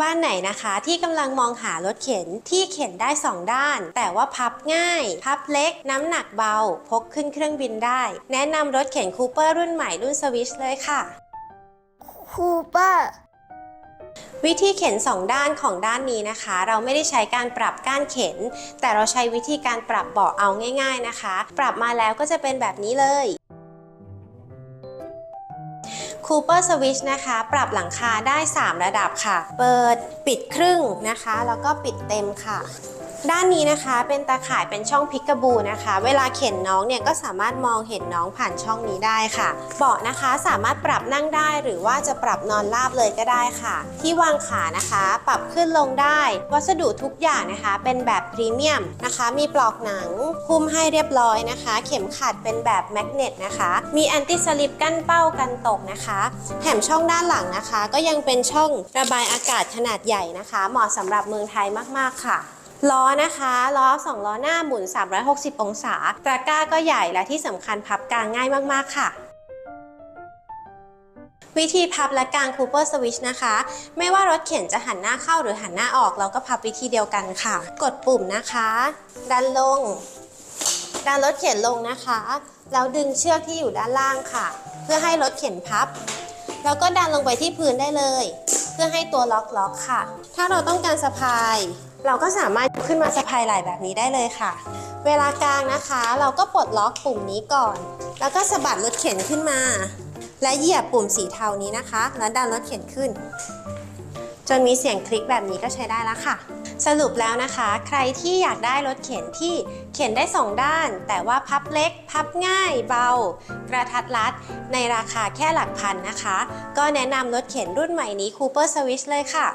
บ้านไหนนะคะที่กำลังมองหารถเข็นที่เข็นได้ 2 ด้าน แต่ว่าพับง่าย พับเล็ก น้ำหนักเบา พกขึ้นเครื่องบินได้ แนะนำรถเข็นคูเปอร์รุ่นใหม่รุ่นสวิชเลยค่ะคูเปอร์วิธีเข็น 2 ด้านของด้านนี้นะคะ เราไม่ได้ใช้การปรับก้านเข็น แต่เราใช้วิธีการปรับเบาะเอาง่าย ๆนะคะ ปรับมาแล้วก็จะเป็นแบบนี้เลย Cooper Switch นะคะ ปรับหลังคาได้ 3 ระดับค่ะ เปิดปิดครึ่งนะคะ แล้วก็ปิดเต็มค่ะ ด้านนี้นะคะเป็นตาข่ายเป็นช่องพิกกบูนะคะ เวลาเข็นน้องเนี่ยก็สามารถมองเห็นน้องผ่านช่องนี้ได้ค่ะ เบาะนะคะสามารถปรับนั่งได้หรือว่าจะปรับนอนราบเลยก็ได้ค่ะ ที่วางขานะคะ ปรับขึ้นลงได้ วัสดุทุกอย่างนะคะ เป็นแบบพรีเมียมนะคะ มีปลอกหนังหุ้มให้เรียบร้อยนะคะ เข็มขัดเป็นแบบแมกเนตนะคะ มีแอนตี้สลิปกั้นเป้ากันตกนะคะ แถมช่องด้านหลังนะคะ ก็ยังเป็นช่องระบายอากาศขนาดใหญ่นะคะ เหมาะสำหรับเมืองไทยมาก ๆ ค่ะ ล้อนะคะล้อ2ล้อหน้าหมุน 360 องศา ตะกร้าก็ใหญ่และที่สำคัญพับกลางง่ายมากๆค่ะวิธีพับและกาง Cooper Switch นะคะ ไม่ว่ารถเข็นจะหันหน้าเข้าหรือหันหน้าออก เราก็พับวิธีเดียวกันค่ะ กดปุ่มนะคะ ดันลง ดันรถเข็นลงนะคะ แล้วดึงเชือกที่อยู่ด้านล่างค่ะ เพื่อให้รถเข็นพับ แล้วก็ดันลงไปที่พื้นได้เลย เพื่อให้ตัวล็อกล็อกค่ะ ถ้าเราต้องการสะพาย เราก็สามารถขึ้นมาสะพายไหล่แบบนี้ได้เลยค่ะ เวลากลางนะคะ เราก็ปลดล็อกปุ่มนี้ก่อน แล้วก็สะบัดรถเข็นขึ้นมา และเหยียบปุ่มสีเทานี้นะคะ แล้วดันรถเข็นขึ้น จนมีเสียงคลิกแบบนี้ก็ใช้ได้แล้วค่ะ สรุปแล้วนะคะ ใครที่อยากได้รถเข็นที่เข็นได้ 2 ด้าน แต่ว่าพับเล็ก พับง่าย เบา กระทัดรัด ในราคาแค่หลักพันนะคะ ก็แนะนำรถเข็นรุ่นใหม่นี้ Cooper Switch เลยค่ะ